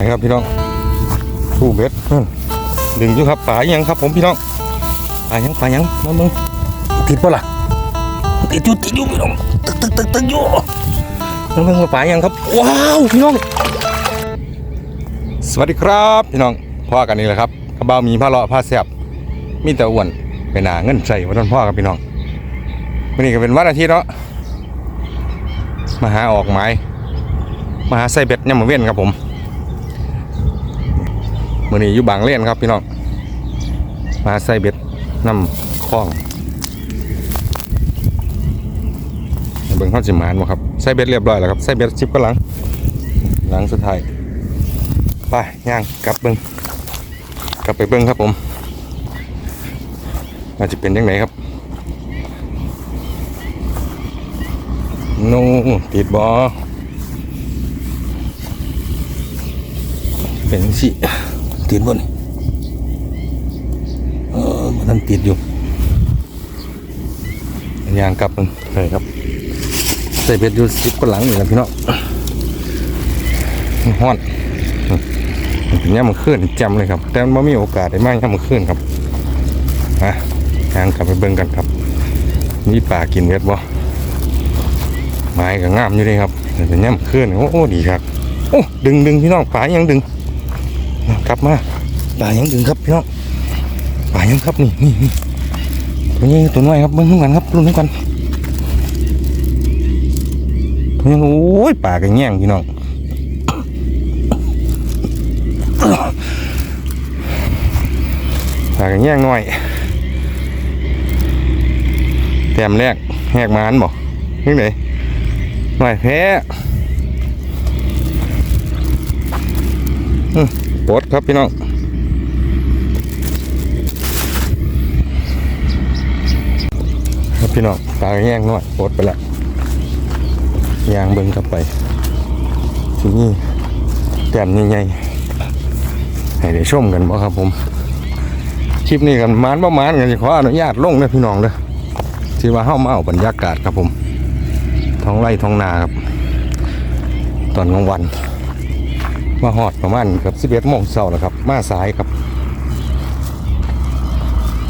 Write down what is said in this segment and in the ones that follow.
นะครับพี่น้องผู้เบ็ดนั่นดึงอยู่ครับปลายังครับ ผมพี่น้องปลายังปลายังมามึงติดปะล่ะติดอยู่ติดอยู่พี่น้องตึกตึกตึกตึกอยู่มามึงมาปลายังครับว้าวพี่น้อง สวัสดีครับพี่น้องพ่อกันนี่แหละครับกระเบ้ามีผ้าเลาะผ้าแสบมีแต่อ้วนไปหนาเงินใส่วันนั้นพ่อครับพี่น้องวันนี้ก็เป็นวันอาทิตย์เนาะมาหาออกไม้มาหาใส่เบ็ดยมะเว้นครับผม มื่อนี้อยู่บางเล่นครับพี่น้อง มาใส่เบ็ดน้ำคลองเบิ่งข้าวจิมานบ่ครับ ใส่เบ็ดเรียบร้อยแล้วครับ ใส่เบ็ดชิปก็หลัง หลังสุดท้าย ไปย่างกลับเบิ่งกลับไปเบิ่งครับผมอาจจะเป็นยังไงครับน่ติดบอเป็นสิ ติดบ่นี่เออมันนั่นติดอยู่ยางกลับมันเลยครับใส่เบ็ดอยู่สิบกว่าหลังนี่แหละพี่น้องฮ้อนมันเนย่ามันขึ้นจำเลยครับ แต่มันบ่มีโอกาสได้มาย่ามมันขึ้นครับอะยางกลับไปเบิ่งกันครับมีปลากินเบ็ดบ่ไม้ก็งามอยู่เลยครับแต่เป็นย่ามมันขึ้นโอ้โหดีครับโอ้ดึงดึงพี่น้องปลายังดึง กลับมาปลายังดึงครับพี่น้องปลายังครับนี่นี่นี่ตัวนี้ตัวน้อยครับเบิ้งทั้งกันครับรุ่นทั้งกันตัวนี้โอ้ยปลากันแง่งพี่น้องปลากันแง่งน้อยแต้มแรกแหกมานบอกนี่ไหนหน่อยแพ้ ปลดครับพี่น้องครับพี่น้องตาแย่งน้อยปลดไปล้วยางเบิ้งกลับไปทีนี้แต้มใหญ่ๆให้ได้ชมกันบ่ครับผมคลิปนี้กันมานบ่มานกันขออนุญาตลงนะพี่น้องเด้อที่ว่าเฮ้ามาเอาบรรยากาศครับผมท้องไร่ท้องนาครับ ตอนกลางวัน มาหอดประมาณเกับสิบเอ็ดโมงเช้าแล้วครับ มาสายครับ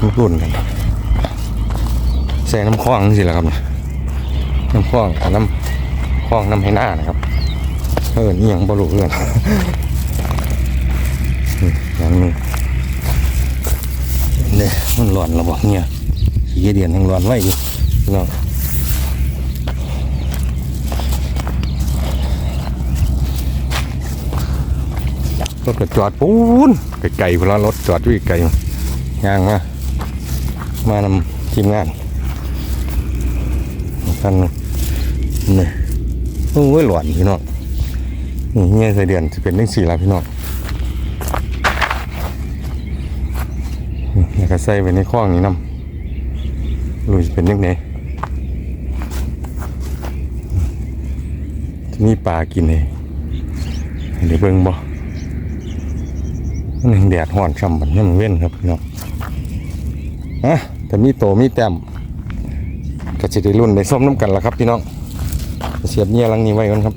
มารุ่นกันใส่น้ำคล้องสิแหละครับน้ำคล้องน้ำคล้องน้ำให้หน้านะครับเออนี่ยังบรุเรื่องอย่างนึงเนี่ยมันร้อนระบอกเนี่ยขี้เดียนยังร้อนไว้อยู่พี่น้อง รถก็จอดปูนไกลๆเวลรถจอดอยู่ไกลๆย่างมา มานำทีมงานกันนี่โอ้ยหลอนพี่น้องนี่เงี้ยใส่เดือนจะเป็นเรื่องสี่ละพี่น้องแล้วก็ใส่ไปในข้องนี้น้ำรู้จะเป็นยังไงจะมีปลากินเลยเดี๋ยวเบิ่งบ่ มันแดดห่อนช่ำบันนี่มันเว้นครับพี่น้องอะแต่มีโตมีแต้มก็จะได้รุ่นได้ส้มน้ำกันละครับพี่น้องเสียบเนี่ยลังนี้ไว้ก่อนครับ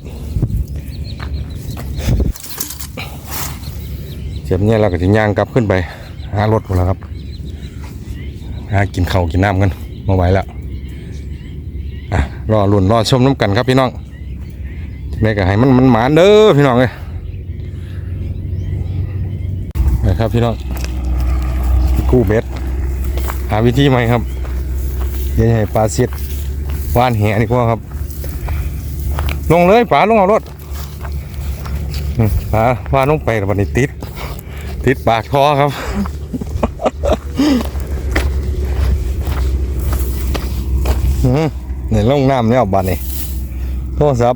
เสียบเนี่ยเราก็จะย่างกลับขึ้นไปหารถหมดแล้วครับหากินเข้ากินน้ำกันมาไหวแล้วอะรอรุ่นรอชมน้ำกันครับพี่น้องแม่ก็ให้มันมันหมานเด้อพี่น้องเลย นะครับพี่น้องกู้เบ็ดหาวิธีใหม่ครับเดี๋ยวให้ปลาเสียดว่านแหนี่ก็ครับ ลงเลยปลาลงเอารถปลาว่านลงไปแล้ววันนี้ติด ติดปากคอครับอืมในลงน้ำเนี่ยเอาบันนี่โทษครับ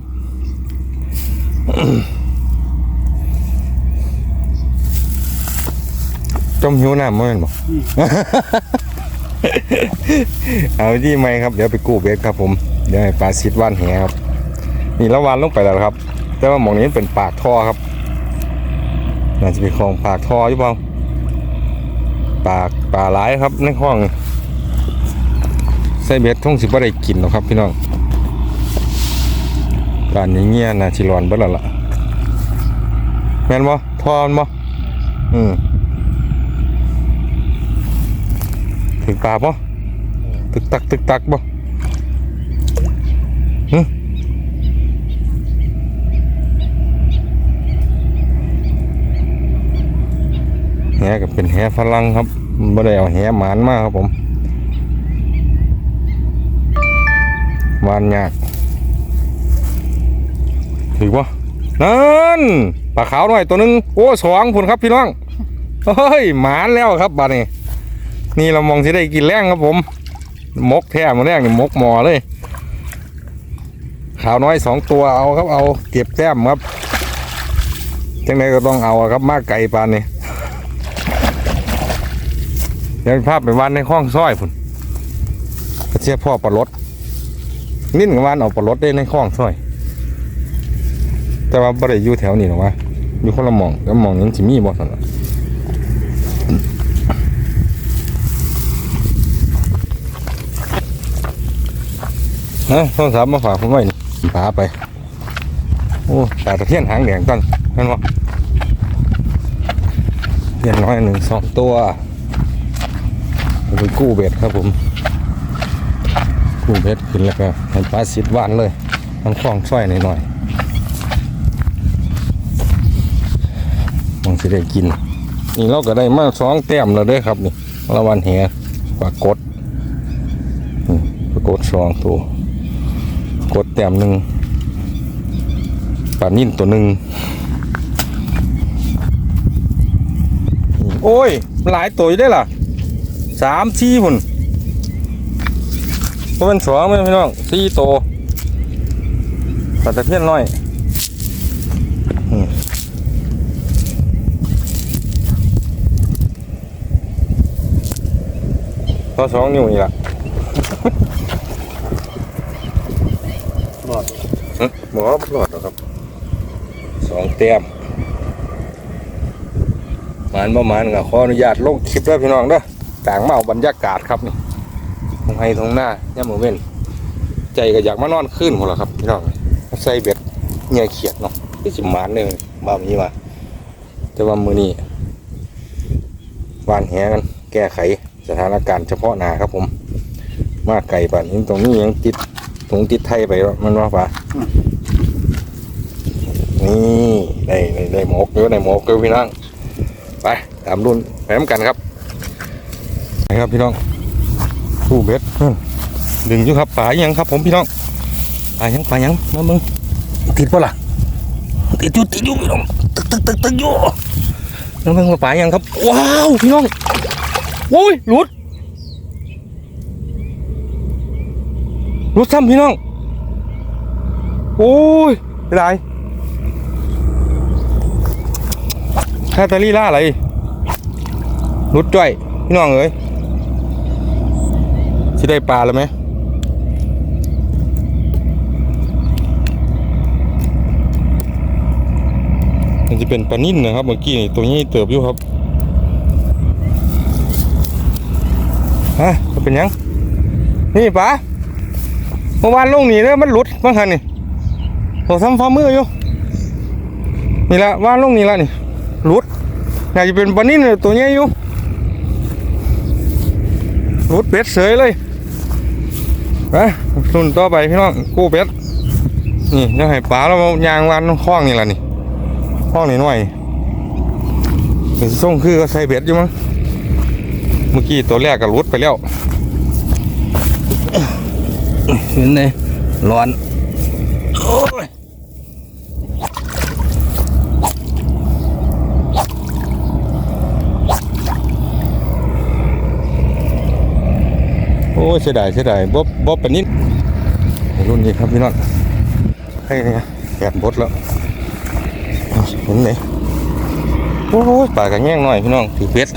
จมหิวน้ำมั้งบอก เอาที่ไหมครับ เดี๋ยวไปกู้เบสครับผม เดี๋ยวให้ปลาซิดว่านแหครับ นี่ละวานลงไปแล้วครับ แต่ว่าหมองนี้เป็นปากท่อครับ น่าจะเป็นคลองปากท่ออยู่เปล่า ปากปลาหลายครับในคลอง ใส่เบ็ดท่องสิบ่ได้กินหรอกครับ พี่น้องการอย่างเงี้ยน่าชิร้อนเบิดแล้วล่ะแม่นบ่ทอมันบ่อืม ถึงปลาบ่ตึกตักตึกตักบ่หึแหก็เป็นแหฝรั่งครับไม่ได้เอาแหหมานมาครับผมวานยากถือบ่นั่นปลาขาวหน่อยตัวหนึง โอ้สองพุ่นครับพี่น้องเฮ้ยหมานแล้วครับบัดนี้ นี่เรามองสิได้กินแรงครับผม มกแท้มาแรงนี่มกหมอเลย ขาวน้อยสองตัวเอาครับเอาเก็บแต้มครับจังไดก็ต้องเอาครับมากไก่ปานนี่เดี๋ยวภาพไปวันในห้องซ้อยพุ่นกระเชียพ่อปลาลดนิ่นกับวันเอาปลาลดได้ในห้องซ้อย แต่ว่าบ่ได้อยู่แถวนี้หรอวะอยู่คนละมองแล้วมองนั้นสิมีบ่สนละ นะโทรศัพท์มาฝากผมไว้นี่าไป โอ้ตาตะเพียนหางแดงก่อนนั่นวะเพียนน้อยหนึ่งสองตัวผมไปกู้เบ็ดครับผม กู้เบ็ดขึ้นแล้วก็ให้ปลาสิดวานเลยมันคล้องช่อยหน่อยๆมันสิได้กิน นี่เราก็ได้มาสองแต้มแล้วเด้อครับนี่ละวันแหปลากดปลากดสองตัว กดแต้มหนึ่งปลานิ่นตัวหนึ่งโอ้ย หลายตัวได้ล่ะสามสี่หุ่นเพราะมันสองไหมพี่น้องสี่ตัวปลาตะเพียนน้อยอืมตัวสองนิ้วนี่ล่ะหล อดหึหมอบ่รอดหรอกครับสองแต้มหมานประมาณก็ขออนุญาตลงคลิปแล้วพี่น้องเด้อต่างมาเอาบรรยากาศครับนี่ตรงไห้ตรงหน้าย่ามือเว้นใจก็อยากมานอนขึ้นหมดแล้วครับพี่น้องใส่เบ็ดเงียเขียดเนาะที่สิหมานเลยบามีมาแต่ว่ามือนี้วานแหกันแก้ไขสถานการณ์เฉพาะหน้าครับผม มาไก่ป่านนี้ตรงนี้ยังติด ถุงติดไทยไปวะมันว่าป่ะนี่ได้ได้ได้หมกเยอะได้หมกเยอะพี่น้องไปตามรุ่นไปน้ำกันครับไปครับพี่น้องผู้เบ็ดนั่นดึงอยู่ครับปลายังครับ ผมพี่น้องปลายังปลายังมามึงติดปะล่ะติดอยู่ติดอยู่พี่น้องตึกตึกตึกตึกอยู่น้องเพิ่งมาปลายังครับ ว้าวพี่น้องโอ้ยหลุด หลุดซ้ำพี่น้อง โอ้ยไม่ได้แคตาลีล่าอะไรรุดจ้อย พี่น้องเอ้ยสิได้ปลาแล้วไหมมันจะเป็นปลานิ่นนะครับเมื่อกี้นี่ตัวนี้เติบอยู่ครับฮะเป็นยัง นี่ปลา เมื่อวานลงนี่เนี่ยมันหลุดบ้างคันนี่โหทำฟ้ามืออยู่นี่ละว่านลงนี่ละนี่รุดอยากจะเป็นปลานิ่นเลยตัวใหญ่อยู่รุดเป็ดเสยเลยไปรุ่นต่อไปพี่น้องกู้เป็ดนี่เดี๋ยวให้ปลาเรายางวันคล้องนี่แหละนี่คล้องนี่หน่อยส่งคือก็ใส่เบ็ดอยู่มั้งเมื่อกี้ตัวแรกก็รุดไปแล้ว เห็นไหมร้อนโอ้ยโอ้ยเสียดายเสียดายบ๊อบบ๊อบเป็นนิดรุ่นนี้ครับพี่น้องให้เนี่ยแกะบดแล้วเห็นไหมโอ้ยปลากระแง่งหน่อยพี่น้องถือเพชร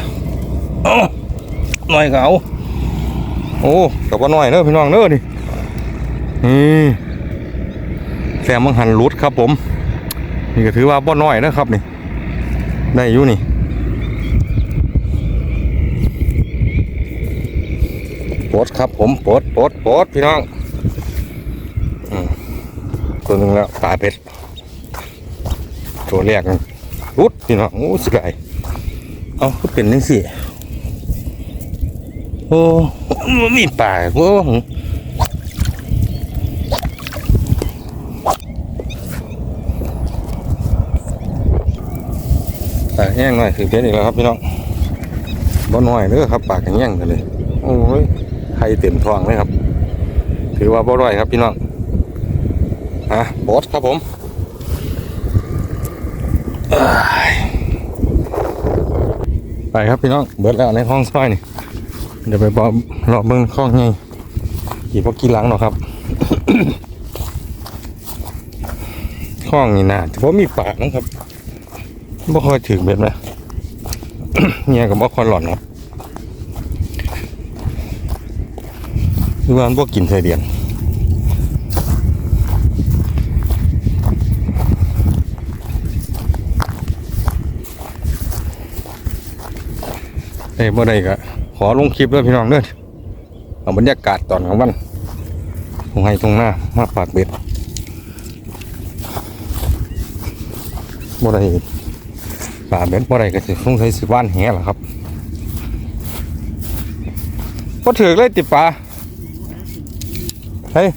หน่อยเอาโอ้กับว่าหน่อยเนอะพี่น้องเนอะดิ นี่แซมมังหันรุดครับผม นี่ก็ถือว่าบ่น้อยนะครับนี่ ได้อยู่นี่ปดครับผมปดปดปดพี่น้องตัวหนึ่งแล้วปลาเป็ดตัวแรกรุดพี่น้องโอ้สกายเอาก็เป็นจังซี่โอ้มันมีป่าโอ้ากแห้งหน่อยถือเพชรอีกแล้วครับพี่น้องบ่น้อยเด้อครับปากแห้งกันเลยโอ้ยไข่เต็มท้องเลยครับ ถือว่าบ่ร่อยครับพี่น้องฮะบอสครับผมไปครับพี่น้องเบิดแล้วในห้องซอยนี่เดี๋ยวไปบอรอเบิ้งข้องไงอีกพวกกี่หลังหรอกครับข้องนี่นะแต่ว่ามีปากนะครับ บ่ค่อยถึงเบ็ดนะเนี่ยกับบ่ค่อยหล่อนครับคือว่ามันบ่กินเทอเดียนเอ้บ่ได้ก็ขอลงคลิปด้วยพี่น้องเด้อเอาบรรยากาศตอนกลางวันตรงให้ตรงหน้ามาปากเบ็ดบ่ได้ ปาเบ็ดบ่ได้ก็สิคงใช้สิบ้านแหล่ะครับบ่ถือเลยติปลาเฮ้ย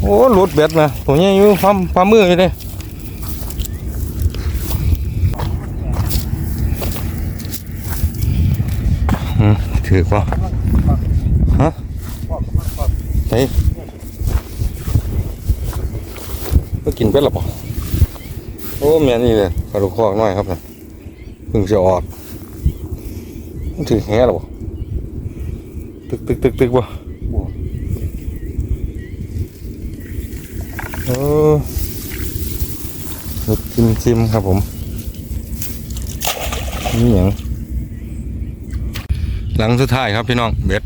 โอ้หลุดเบ็ดมาตัวใหญ่อยู่ความความมืออยู่เด้ถือป่ะฮะเฮ้ย ก็กินเป็ดหรอป่ะโอ้เมียนี่เลยกระดูกคอกน้อยครับนะเพิ่งจะออกมันถือแหหรอป่ะตึกตึกตึกตึกป่ะเออจิมจิมครับผม นี่อย่างหลังสุดท้ายครับพี่น้องเบ็ด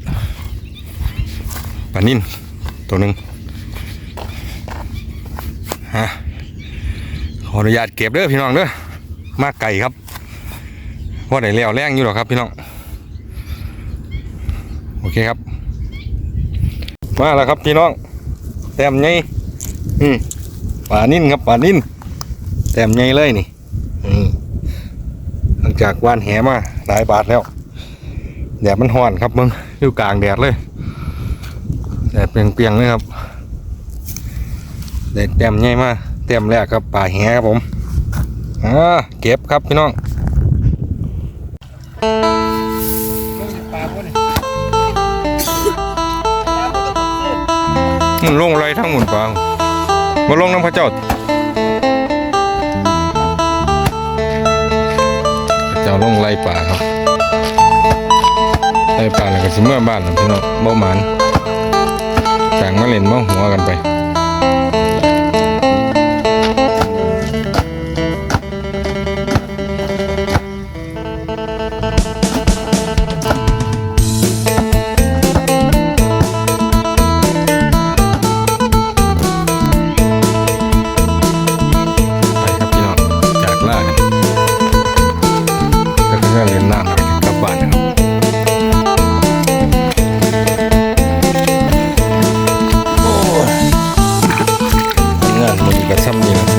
ปลานิ่นตัวหนึ่ง ฮะขออนุญาตเก็บเด้อพี่น้องเด้อมากไก่ครับว่าไหนเลี้ยวแรงอยู่หรอกครับพี่น้อง โอเคครับ มาแล้วครับพี่น้อง แต้มไงอืมปลานิ่นครับปลานิ่นแต้มไงเลยนี่อืมหลังจากว่านแหมาหลายบาทแล้วแดดมันห่อนครับมึงอยู่กลางแดดเลยแดดเปียงๆเลยครับ แดดเต็มใหญ่มาเต็มแรกครับป่าแหครับผมอ่าเก็บครับพี่น้องมุนลงไรทั้งหมุนปลามาลงน้ำพระเจ้าพระเจ้าลงไรป่าครับได้ปลาแล้วก็สิเมื่อบ้านล่ะพี่น้องเบ่หมานจางมาเล่นมาหัวกันไป กับปี